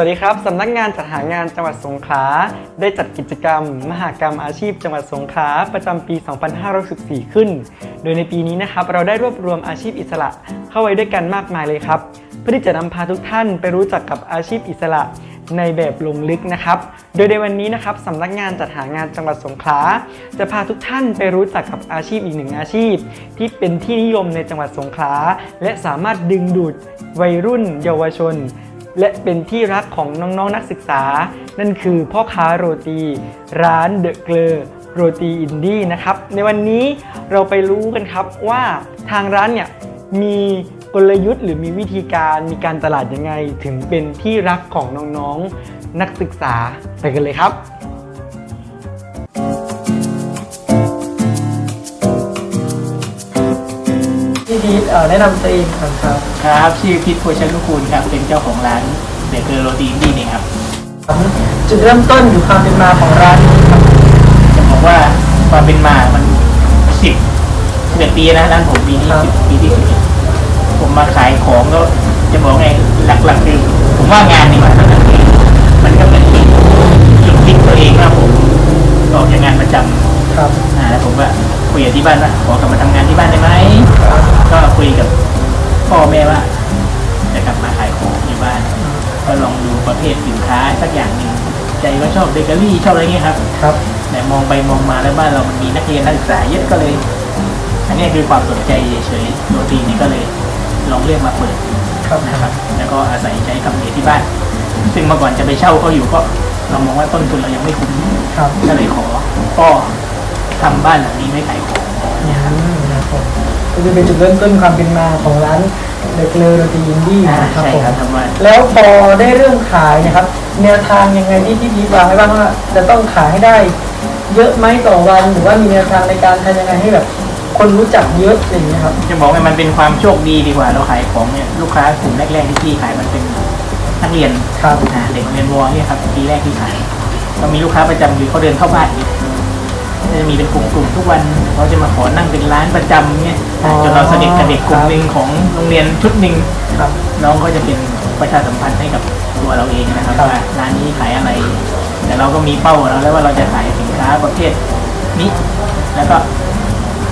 วัสดีครับสำนักงานจัดหางานจังหวัดสงขลาได้จัดกิจกรรม มหกรรมอาชีพจังหวัดสงขลาประจำปี 2564 ขึ้น โดยในปีนี้นะครับเราได้รวบรวมอาชีพอิสระเข้าไว้ด้วยกันมากมายเลยครับ เพื่อที่จะนำพาทุกท่านไปรู้จักกับอาชีพอิสระในแบบลงลึกนะครับ โดยในวันนี้นะครับสำนักงานจัดหางานจังหวัดสงขลาจะพาทุกท่านไปรู้จักกับอาชีพอีกหนึ่งอาชีพ ที่เป็นที่นิยมในจังหวัดสงขลาและสามารถดึงดูดวัยรุ่น เยาวชน และเป็นที่รักของน้องๆนนักศึกษา นั่นคือพ่อค้าโรตี ร้านเดอะเกลอโรตีอินดี้นะครับ ในวันนี้เราไปรู้กันครับว่าทางร้านเนี่ยมีกลยุทธ์หรือมีวิธีการมีการตลาดยังไง ถึงเป็นที่รักของน้องๆนักศึกษาไปกันเลยครับ พี่ดีแนะนำตัวเองก่อนครับ ครับชื่อพิษโพชันุกูลครับ เป็นเจ้าของร้านเบเกอร์โรตีนี่เองครับจุดเริ่มต้นอยู่ความเป็นมาของร้านนี้ครับจะบอกว่าความเป็นมามันสิบสิบเอ็ดปีนะร้านผมปีนี้ครับสิบปีที่สิบเอ็ดผมมาขายของก็จะบอกไงหลักๆคือผมว่างานนี่มาตั้งแต่เด็กมันก็เป็นจุดพลิกตัวเองว่าผมออกจากงานประจำครับอ่าแล้วผมก็ คุยกับที่บ้านว่าขอกลับมาทำงานที่บ้านได้ไหมก็คุยกับพ่อแม่ว่าจะกลับมาขายของที่บ้าน ก็ลองดูประเภทสินค้าสักอย่างหนึ่งใจก็ชอบเบเกอรี่ชอบอะไรเงี้ยครับครับ แต่มองไปมองมาแล้วบ้านเรามันมีนักเรียนนักศึกษาเยอะก็เลย อันนี้คือความสนใจเฉยๆโรตีนี่ก็เลยลองเรียกมาเปิดครับนะครับ แล้วก็อาศัยใช้ทำเลที่บ้าน ซึ่งเมื่อก่อนจะไปเช่าเขาอยู่ก็เรามองว่าต้นทุนเรายังไม่คุ้มครับก็เลยขอพ่อ ทำบ้านหลังนี้ไม่ขายของอืมนะครับก็จะเป็นจุดเริ่มต้นความเป็นมาของร้านเดอะเกลอโรตีอินดี้อ่านะครับใช่ผมครับทำบ้านแล้วพอได้เริ่มขายเนะครับ แนวทางยังไงที่พี่พีทวางไว้บ้างว่าจะต้องขายให้ได้ เยอะไหมต่อวันหรือว่ามีแนวทางในการทำยังไงให้แบบ คนรู้จักเยอะอะไรอย่างเงี้ยครับ จะบอกว่ามันเป็นความโชคดีดีกว่าเราขายของเนี่ยลูกค้ากลุ่มแรกๆที่พี่ขายมันเป็นนักเรียนครับ อ่าเด็กเรียนวอเนี่ยครับปีแรกที่ขายก็มีลูกค้าประจำอยู่เขาเดินเข้าบ้านเนี่ยก็ จะมีเป็นกลุ่มๆทุกวันเขาจะมาขอนั่งเป็นร้านประจำเนี่ยอ๋อจนเราสนิทกับเด็กกลุ่มหนึ่งของโรงเรียนชุดหนึ่งครับน้องก็จะเป็นประชาสัมพันธ์ให้กับตัวเราเองนะครับครับว่าร้านนี้ขายอะไร แต่เราก็มีเป้าของเราแล้วว่าเราจะขายสินค้าประเภทนี้แล้วก็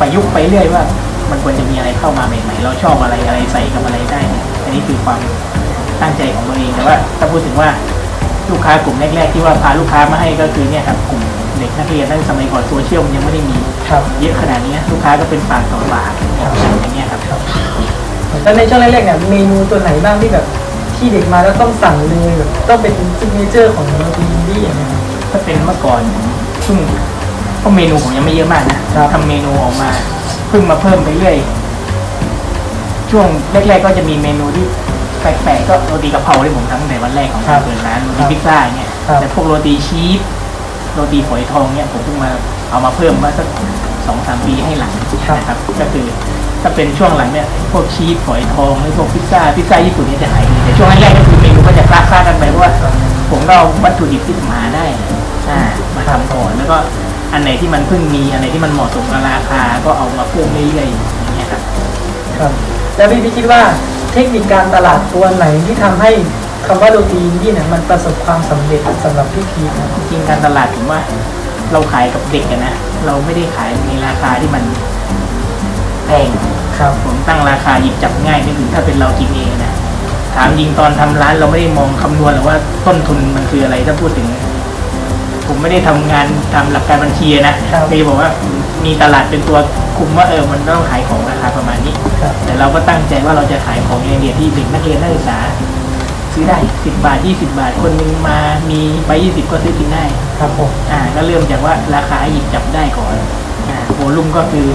ประยุกต์ไปเรื่อยว่า มันควรจะมีอะไรเข้ามาใหม่ๆเราชอบอะไรอะไรใส่กับอะไรได้ อันนี้คือความตั้งใจของตัวเองแต่ว่าถ้าพูดถึงว่า ลูกค้ากลุ่มแรกๆที่ว่าพาลูกค้ามาให้ก็คือเนี่ยครับกลุ่มเด็กนักเรียนตั้งสมัยก่อนโซเชียลมันยังไม่ได้มีครับ เยอะขนาดนี้ลูกค้าก็เป็นปากต่อปากอย่างเงี้ยครับแล้วในช่วงแรกๆเนี่ยเมนูตัวไหนบ้างที่แบบที่เด็กมาแล้วต้องสั่งเลยแบบต้องเป็นซิกเนเจอร์ของโรตีอินดี้อย่างเงี้ยครับถ้าเป็นเมื่อก่อนซึ่งเพราะเมนูผมยังไม่เยอะมากนะครับทำเมนูออกมาเพิ่งมาเพิ่มไปเรื่อยช่วงแรกๆก็จะมีเมนูที่ แปลกๆก็โรตีกะเพราที่ผมทำตั้งแต่วันแรกของการเปิดร้านโรตีพิซซ่าเนี่ยแต่พวกโรตีชีสโรตีฝอยทองเนี่ยผมเพิ่งมาเอามาเพิ่มมาสักสองสามปีให้หลังนะครับ ก็คือถ้าเป็นช่วงหลังเนี่ยพวกชีสฝอยทองหรือพวกพิซซ่าพิซซ่าญี่ปุ่นเนี่ยจะหายไปแต่ช่วงแรกๆก็คือเมนูก็จะคลาคลากันไปเพราะว่าผมก็เอาวัตถุดิบที่ผมหาได้อ่ามาทำก่อนแล้วก็อันไหนที่มันเพิ่งมีอันไหนที่มันเหมาะสมกับราคาก็เอามาเพิ่มเรื่อยๆอย่างเงี้ยครับ ครับ แล้วพี่พีทคิดว่า เทคนิคการตลาดตัวไหนที่ทำให้คำว่าโรตีอินดี้เนี่ยมันประสบความสำเร็จสำหรับพี่พีทนะจริงๆการตลาดผมว่า เราขายกับเด็กอะนะ เราไม่ได้ขายในราคาที่มันแพงครับผมตั้งราคาหยิบจับง่ายนี่คือถ้าเป็นเรากินเองนะถามจริงตอนทำร้านเราไม่ได้มองคำนวณหรอกว่าต้นทุนมันคืออะไรถ้าพูดถึง ผมไม่ได้ทำงานตามหลักการบัญชีนะครับก็จะบอกว่ามีตลาดเป็นตัวคุมว่าเออมันต้องขายของราคาประมาณนี้ครับแต่เราก็ตั้งใจว่าเราจะขายของในเดียที่เด็กนักเรียนนักศึกษาซื้อได้สิบบาทยี่สิบาท คนหนึงมามีไปยี่สิบก็ซื้อกินได้ ครับผมอ่า ก็เริ่มจากว่าราคาหยิบจับได้ก่อน อ่าโวลุ่มก็คือ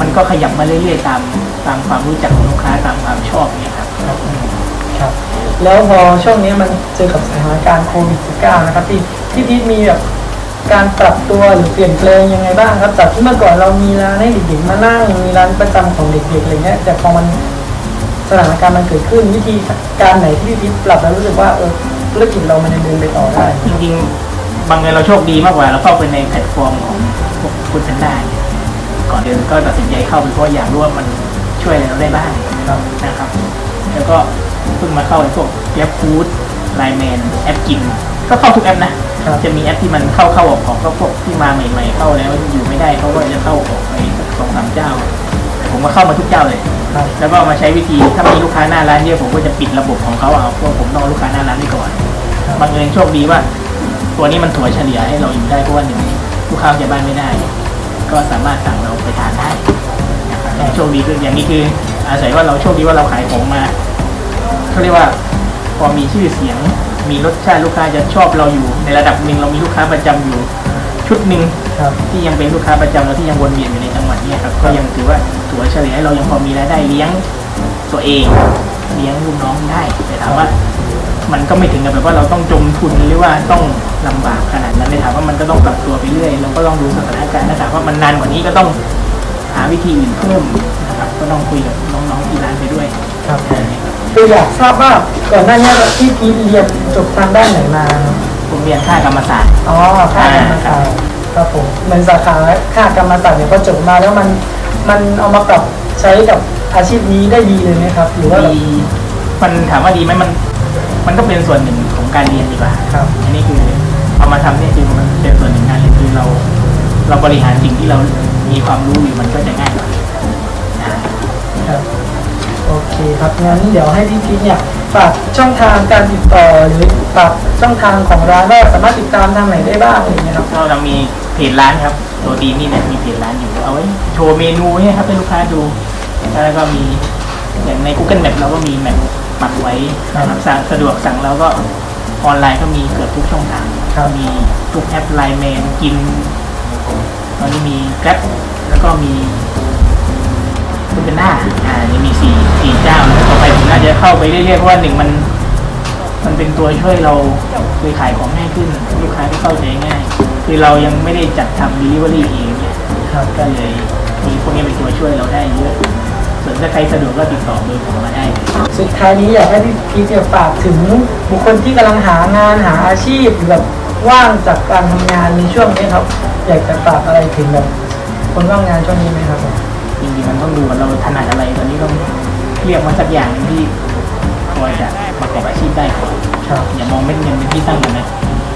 มันก็ขยับมาเรื่อยๆตามตามความรู้จักของลูกค้าตามความชอบเนี่ยครับ ครับ แล้วพอช่วงนี้มันเจอกับสถานการณ์โควิด -19 นะครับพี่พี่พีทมีแบบการปรับตัวหรือเปลี่ยนแปลงยังไงบ้างครับจากที่เมื่อก่อนเรามีร้านให้เด็กๆมานั่งมีร้านประจำของเด็กๆอะไรเงี้ยแต่พอมันสถานการณ์มันเกิดขึ้นวิธีการไหนที่พี่พีทปรับแล้วรู้สึกว่าเออธุรกิจเรามันยังเดินไปต่อได้จริงๆบางเงินเราโชคดีมากกว่าเราเข้าไปในแพลตฟอร์มของพวกคุณชันได้ก่อนเดินก็ตัดสินใจเข้าไปเพราะอยากรู้ว่ามันช่วยอะไรเราได้บ้างนะครับ แล้วก็ เพิ่งมาเข้าไอ้พวกแกร็บฟู้ดไลน์แมนแอปกิน ก็เข้าทุกแอปนะ ครับ จะมีแอปที่มันเข้าเข้าออกออกก็พวกที่มาใหม่ ๆ เข้าแล้วอยู่ไม่ได้เขาก็จะเข้าออกไปสักสองสามเจ้า ผมก็เข้ามาทุกเจ้าเลย ครับแล้วก็มาใช้วิธีถ้ามีลูกค้าหน้าร้านเยอะผมก็จะปิดระบบของเขาเอาเพราะผมต้องเอาลูกค้าหน้าร้านไว้ก่อนครับบังเอิญโชคดีว่า ตัวนี้มันถั่วเฉลี่ยให้เราอยู่ได้เพราะว่าหนึ่งลูกค้าจะบ้านไม่ได้ ก็สามารถสั่งเราไปทานได้นะครับโชคดีคืออย่างนี้คืออาศัยว่าเราโชคดีว่าเราขายของมา เขาเรียกว่า พอมีชื่อเสียง มีรสชาติลูกค้าจะชอบเราอยู่ ในระดับหนึ่งเรามีลูกค้าประจำอยู่ ชุดหนึ่งครับที่ยังเป็นลูกค้าประจำแล้วที่ยังวนเวียนอยู่ในจังหวัดเนี้ครับก็ยังถือว่าถั่วเฉลี่ยให้เรายังพอมีรายได้เลี้ยงตัวเองเลี้ยงลูกน้องได้แต่ถามว่ามันก็ไม่ถึงกับแบบว่าเราต้องจมทุนหรือว่าต้องลำบากขนาดนั้นเลยถามว่ามันก็ต้องปรับตัวไปเรื่อยเราก็ต้องดูสถานการณ์นะถามว่ามันนานกว่านี้ก็ต้องหาวิธีอื่นเพิ่มนะครับก็ต้องคุยกับน้องๆที่ร้านไปด้วยครับ อะไรอย่างเงี้ยครับคืออยากทราบว่าก่อนหน้านี้พี่พีทเรียนจบทางด้านไหนมาครับผมเรียนค่ากรรมศาสตร์ อ๋อค่ากรรมศาสตร์ครับผมเหมือนสาขาค่ากรรมศาสตร์เนี่ยพอจบมาแล้วมันมันเอามาปรับใช้กับอาชีพนี้ได้ดีเลยไหมครับ หรือว่าแบบดีมันถามว่าดีไหมมัน มันก็เป็นส่วนหนึ่งของการเรียนดีกว่าครับ อันนี้คือเอามาทำเนี่ยคือมันเป็นส่วนหนึ่งงานเรียนคือเรา เราบริหารสิ่งที่เรามีความรู้อยู่มันก็จะง่ายกว่าอ่าครับ โอเคครับงั้นเดี๋ยวให้พี่พีทเนี่ยฝากช่องทางการติดต่อหรือฝากช่องทางของร้านว่าสามารถติดตามทางไหนได้บ้างอะไรอย่างเงี้ยครับ ก็เรามีเพจร้านครับ ตัวดีนี่เนี่ยมีเพจร้านอยู่เอาไว้โชว์เมนูเนี่ยครับให้ลูกค้าดูแล้วก็มีอย่างใน Google Map เราก็มีแมปปักไว้นะครับสั่งสะดวกสั่งแล้วก็ออนไลน์ก็มีเกือบทุกช่องทางครับมีทุกแอปไลน์แมนกินตอนนี้มี Grab แล้วก็มี คุณเป็นหน้าอ่ายังมีสี่สี่เจ้าแล้วต่อไปผมน่าจะเข้าไปเรื่อยๆเพราะว่าหนึ่งมัน มันเป็นตัวช่วยเราคือขายของง่ายขึ้น ลูกค้าก็เข้าใจง่าย คือเรายังไม่ได้จัดทำ delivery เองเนี่ยครับก็เลยมีพวกนี้เป็นตัวช่วยเราได้เยอะ ส่วนถ้าใครสะดวกก็ติดต่อเบอร์ผมมาได้เลย สุดท้ายนี้อยากให้พี่พีทเนี่ยฝากถึงบุคคลที่กำลังหางานหาอาชีพหรือแบบว่างจากการทำงานในช่วงนี้ครับ อยากจะฝากอะไรถึงแบบคนว่างงานช่วงนี้ไหมครับผมจ ริงๆมันต้องดูว่าเราถนัดอะไรตอนนี้ต้องเรียกมาสักอย่างหนึ่งที่พอจะประกอบอาชีพได้ก่อนครับอย่ามองเม็ดเงินเป็นที่ตั้งกันนะ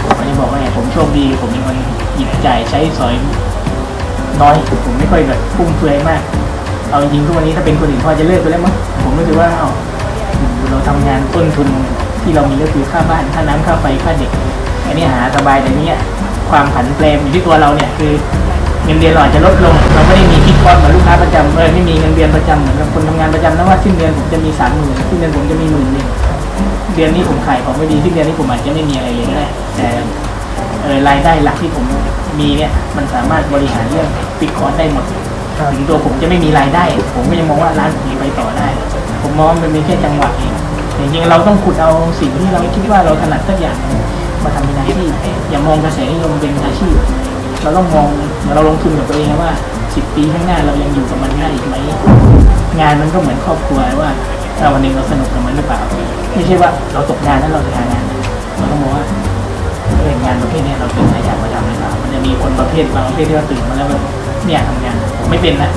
ผมจะบอกว่าไงผมโชคดีผมมีคนหยิบจ่ายใช้สอยน้อยผมไม่ค่อยแบบฟุ่มเฟือยมาก เอาจริงทุกวันนี้ถ้าเป็นคนอื่นพอจะเลิกไปแล้วมั้งผมรู้สึกว่าเอาเราทำงานต้นทุนที่เรามีก็คือค่าบ้านค่าน้ำค่าไฟค่าเด็กอันนี้หาสบายแต่เนี้ยความผันแปรอยู่ที่ตัวเราเนี่ยคือ เงินเดือนเราอาจจะลดลง เราไม่ได้มีคิดคอร์สเหมือนลูกค้าประจำเออไม่มีเงินเดือนประจำเหมือนกับคนทำงานประจำนะว่าสิ้นเดือนผมจะมีสามหมื่นสิ้นเดือนผมจะมีหมื่นหนึ่งเดือนนี้ผมขายของไม่ดีที่เดือนนี้ผมอาจจะไม่มีอะไรเลยก็ได้แต่เออรายได้หลักที่ผมมีเนี่ยมันสามารถบริหารเรื่องปิดคอร์สได้หมดถึงตัวผมจะไม่มีรายได้ ผมก็ยังมองว่าร้านผมยังไปต่อได้ ผมมองมันเป็นแค่จังหวะเองแต่จริงๆเราต้องขุดเอาสิ่งที่เราคิดว่าเราถนัดสักอย่างมาทำเป็นอาชีพอย่ามองกระแสนิยมเป็นอาชีพ เราต้องมองเหมือนเราลงทุนกับตัวเองนะว่าสิบปีข้างหน้าเรายังอยู่กับมันได้อีกไหมงานมันก็เหมือนครอบครัวว่าเราวันหนึ่งเราสนุกกับมันหรือเปล่าไม่ใช่ว่าเราตกงานแล้วเราจะหางานเราต้องมองว่าเอองงานประเภทนี้เราตื่นมาอยากมาทำหรือเปล่ามันจะมีคนประเภทบางประเภทที่ว่าตื่นมาแล้วแบบเนี่ยทำงานผมไม่เป็นนะ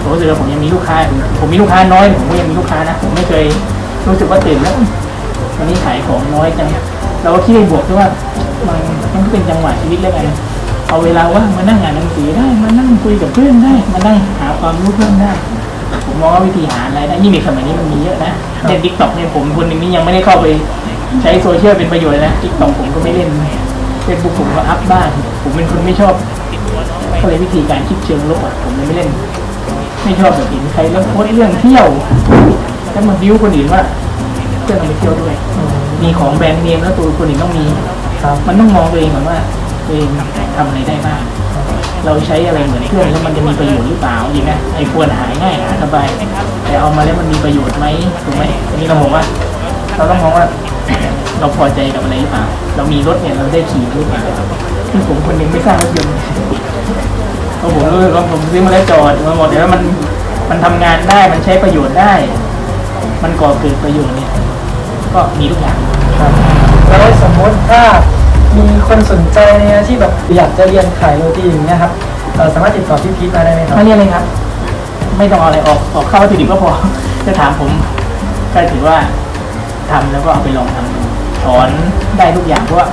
ผมรู้สึกว่าผมยังมีลูกค้า ผมมีลูกค้าน้อย ผมก็ยังมีลูกค้านะ ผมไม่เคยรู้สึกว่าตื่นแล้ววันนี้ขายของน้อยจังเราก็คิดในบวกด้วยว่ามันมันก็เป็นจังหวะชีวิตแล้วกัน เอาเวลาว่างมานั่งอ่านหนังสือได้ มานั่งคุยกับเพื่อนได้ มานั่งหาความรู้เพิ่มได้ ผมมองว่าวิธีหารายได้ยิ่งในสมัยนี้มันมีเยอะนะเล่นทิกตอกเนี่ยผมคนหนึ่งนี่ยังไม่ได้เข้าไป ใช้โซเชียลเป็นประโยชน์เลยนะทิกตอกผมก็ไม่เล่นเฟซบุ๊กผมก็อัพบ้างผมเป็นคนไม่ชอบก็เลยวิธีการคิดเชิงลบอะผมเลยไม่เล่น ไม่ชอบแบบเห็นใครแล้วโพสต์เรื่องเที่ยวแล้วมาบิ้วคนอื่นว่าเพื่อนเราไปเที่ยวด้วยอืมมีของแบรนด์เนมแล้วตัวคนอื่นต้องมีครับมันต้องมองตัวเองก่อนว่า ตัวเองทำอะไรได้บ้างเราใช้อะไรเหมือนเพื่อนแล้วมันจะมีประโยชน์หรือเปล่าจริงนะไอ้ควรหายง่ายหาสบายแต่เอามาแล้วมันมีประโยชน์ไหมถูกไหมอันนี้เราบอกว่า เราต้องมองว่าเราพอใจกับอะไรหรือเปล่า เรามีรถเนี่ยเราได้ขี่หรือเปล่าคือผมคนหนึงไม่สร้างรถยนต์เพราะผมรู้สึกว่าผมซื้อมาแล้วจอดมาหมดแต่ว่ามันมันทำงานได้มันใช้ประโยชน์ได้ มันก่อเกิดประโยชน์เนี่ยก็มีทุกอย่างครับแล้วสมมติถ้า มีคนสนใจในอาชีพแบบอยากจะเรียนขายโรตีอย่างเงี้ยครับเราสามารถติดต่อพี่พีทมาได้ไหมครับมาเรียนเลยครับ ไม่ต้องเอาอะไรออกออกเข้าวัตถุดิบก็พอ จะถามผมก็ถือว่าทำแล้วก็เอาไปลองทำดูสอนได้ทุกอย่างเพราะว่า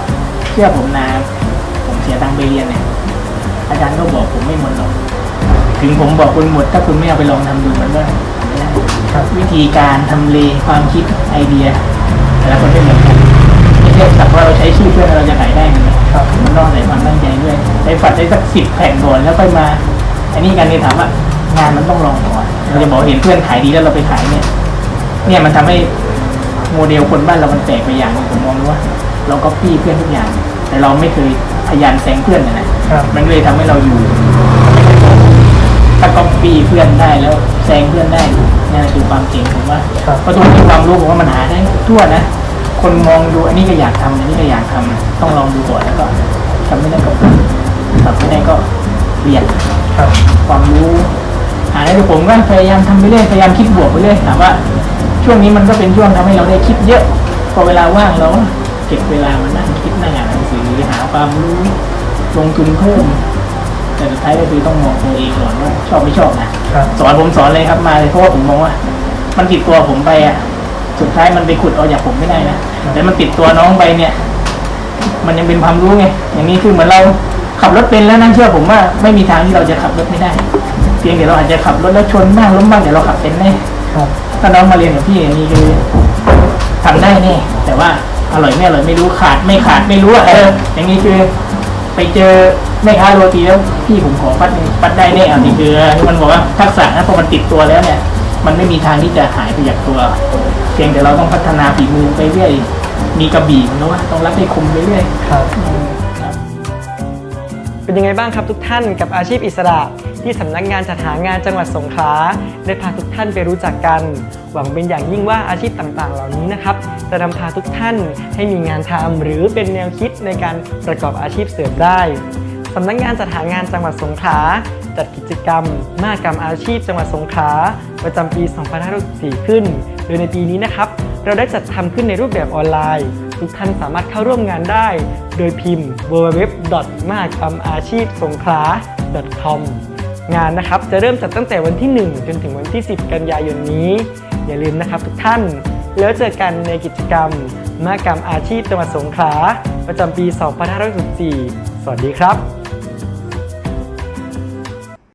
เชื่อผมนะผมเสียตังค์ไปเรียนเนี่ยอาจารย์ก็บอกผมไม่หมดหรอกถึงผมบอกคุณหมด ถ้าคุณไม่เอาไปลองทำดูมันก็ไม่ได้วิธีการทำเลความคิดไอเดียแต่ละคนไม่เหมือนกัน ไม่ใช่สักว่าเราใช้ชื่อเพื่อนแล้วเราจะขายได้มันนะครับมันต้องใส่ความตั้งใจด้วยใช้ฝัดได้สักสิบแผ่นก่อนแล้วค่อยมาอันนี้กันเนี่ยถามว่างานมันต้องลองก่อนเราจะบอกเห็นเพื่อนขายดีแล้วเราไปขายเนี่ย เนี่ยมันทำให้โมเดลคนบ้านเรามันแตกไปอย่างหนึงผมมองว่า เราก็ปี้เพื่อนทุกอย่าง แต่เราไม่เคยพยายามแซงเพื่อนนะนะครับมันเลยทำให้เราอยู่ถ้าก๊อปปี้เพื่อนได้แล้วแซงเพื่อนได้นั่นคือความเก่งผมว่าครับเพราะตรงนี้ความรู้ผมว่ามันหาได้ทั่วนะ คนมองดูอันนี้ก็อยากทำอันนี้ก็อยากทำต้องลองดูก่อนแล้วก็ทำไม่ได้ก็ฝึกทำไม่ได้ก็เรียนครับความรู้หาได้แต่ผมก็พยายามทำไปเรื่อยพยายามคิดบวกไปเรื่อยถามว่า ช่วงนี้มันก็เป็นช่วงทำให้เราได้คิดเยอะพอเวลาว่างเราก็เก็บเวลามานั่งคิดนั่งอ่านหนังสือหาความรู้ลงทุนเพิ่มแต่สุดท้ายก็คือต้องมองตัวเองก่อนว่าชอบไม่ชอบนะครับสอนผมสอนเลยครับมาเลยเพราะว่าผมมองว่า มันติดตัวผมไปอะ สุดท้ายมันไปขุดเอาจากผมไม่ได้นะแต่มันติดตัวน้องไปเนี่ย มันยังเป็นความรู้ไงอย่างนี้คือเหมือนเราขับรถเป็นแล้วนั่นเชื่อผมว่าไม่มีทางที่เราจะขับรถไม่ได้ เพียงแต่เราอาจจะขับรถแล้วชนบ้างล้มบ้างแต่เราขับเป็นแน่ครับถ้าน้องมาเรียนกับพี่อย่างนี้คือทำได้แน่แต่ว่าอร่อยไม่อร่อยไม่รู้ขาดไม่ขาดไม่รู้อะเอออย่างนี้คือไปเจอแม่ค้าโรตีแล้วพี่ผมขอปัดหนึ่งปัดได้แน่อันนี้คือมันบอกว่าทักษะนะพอมันติดตัวแล้วเนี่ย มันไม่มีทางที่จะหายไปจากตัวเพียงแต่เราต้องพัฒนาฝีมือไปเรื่อย มีกระบี่มันนะว่าต้องรับให้คมไปเรื่อยครับ เป็นยังไงบ้างครับทุกท่านกับอาชีพอิสระ ที่สำนักงานจัดหางานจังหวัดสงขลาได้พาทุกท่านไปรู้จักกัน หวังเป็นอย่างยิ่งว่าอาชีพต่างๆ เหล่านี้นะครับ จะนำพาทุกท่านให้มีงานทำหรือเป็นแนวคิดในการประกอบอาชีพเสริมได้สำนักงานจัดหางานจังหวัดสงขลาจัดกิจกรรมมหกรรมอาชีพจังหวัดสงขลาประจำปี 2564 ขึ้น โดยในปีนี้นะครับ เราได้จัดทำขึ้นในรูปแบบออนไลน์ ทุกท่านสามารถเข้าร่วมงานได้ โดยพิมพ์ www. มหกรรมอาชีพสงขลา .com งานนะครับจะเริ่มจัดตั้งแต่วันที่ 1 จนถึงวันที่ 10 กันยายนนี้ อย่าลืมนะครับทุกท่าน แล้วเจอกันในกิจกรรมมหกรรมอาชีพจังหวัดสงขลาประจำปี 2564สวัสดีครับ